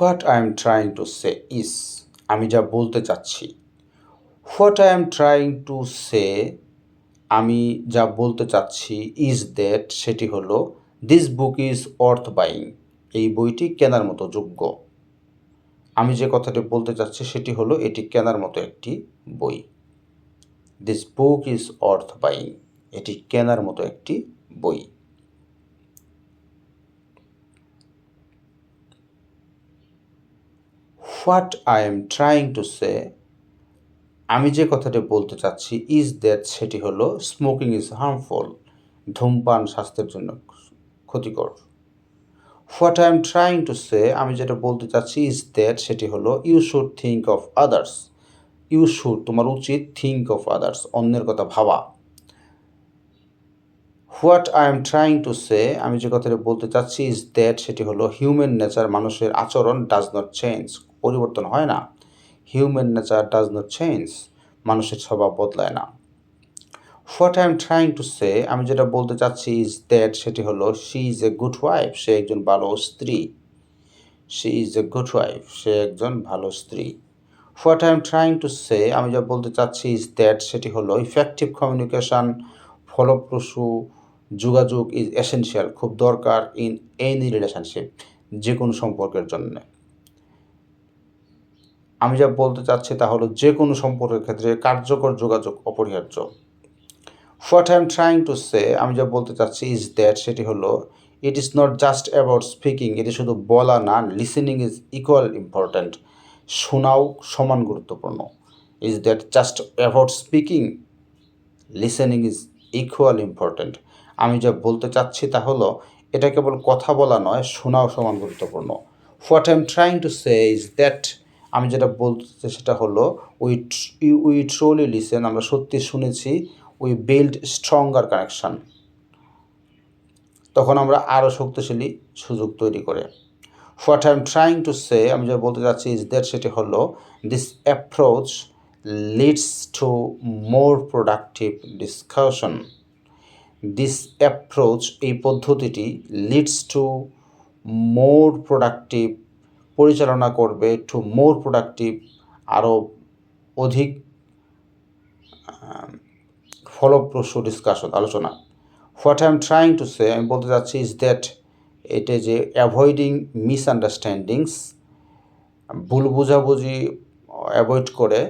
What I am trying to say is আমি যা বলতে চাচ্ছি। What I am trying to say, আমি যা বলতে চাচ্ছি ইজ দ্যাট, সেটি হলো, this book is worth buying, এই বইটি কেনার মতো যোগ্য। আমি যে কথাটি বলতে চাচ্ছি, সেটি হলো, এটি কেনার মতো একটি বই। This book is worth buying, এটি কেনার মতো একটি বই। What I am trying to say, আমি যে কথাটি বলতে চাচ্ছি, ইজ দ্যাট সেটি হলো স্মোকিং ইজ হার্মফুল, ধূমপান স্বাস্থ্যের জন্য ক্ষতিকর। What I am trying to say, আমি যেটা বলতে চাচ্ছি, ইজ দ্যাট সেটি হলো you should think of others. You should, তোমার উচিত থিঙ্ক অফ আদার্স, অন্যের কথা ভাবা। What I am trying to say, আমি যে কথাটা বলতে চাচ্ছি, ইজ দ্যাট সেটি হলো হিউম্যান নেচার, মানুষের আচরণ ডাজ নট চেঞ্জ। পরিবর্তন হয় না। Human nature does not change মানুষের স্বভাব বদলায় না। What I am trying to say আমি যেটা বলতে চাচ্ছি ইজ দ্যাট সেটি হলো she is a good wife সে একজন ভালো স্ত্রী। She is a good wife সে একজন ভালো স্ত্রী। What I am trying to say আমি যা বলতে চাচ্ছি ইজ দ্যাট সেটি হলো ইফেক্টিভ কমিউনিকেশান ফলপ্রসূ যোগাযোগ ইজ এসেনশিয়াল খুব দরকার ইন এনি রিলেশনশিপ যে কোনো সম্পর্কের জন্য। আমি যা বলতে চাচ্ছি তা হলো যে কোনো সম্পর্কের ক্ষেত্রে কার্যকর যোগাযোগ অপরিহার্য। What I am trying to say আমি যা বলতে চাচ্ছি ইজ দ্যাট সেটি হলো it is not just about speaking এটি শুধু বলা না লিসেনিং ইজ ইকুয়াল ইম্পর্ট্যান্ট শোনাও সমান গুরুত্বপূর্ণ। Is that just about speaking listening is equal important আমি যা বলতে চাচ্ছি তা হলো, এটা কেবল কথা বলা নয়, শোনাও সমান গুরুত্বপূর্ণ। What I am trying to say is that আমি যেটা বলতে সেটা হলো উই উই ট্রোলি লিসেন আমরা সত্যি শুনেছি উই বিল্ড স্ট্রঙ্গার কানেকশান তখন আমরা আরও শক্তিশালী সুযোগ তৈরি করে। What I am trying to say আমি যা বলতে চাচ্ছি ইজ দ্যাট সেটি হলো this approach leads to more productive discussion this approach এই পদ্ধতিটি লিডস টু মোর প্রোডাক্টিভ পরিচালনা করবে টু মোর প্রোডাক্টিভ আরও অধিক ফলপ্রসূ ডিসকাশন আলোচনা। What I am trying to say আমি বলতে চাচ্ছি ইজ দ্যাট এটা যে অ্যাভয়েডিং মিসআন্ডারস্ট্যান্ডিংস ভুল বোঝাবুঝি অ্যাভয়েড করে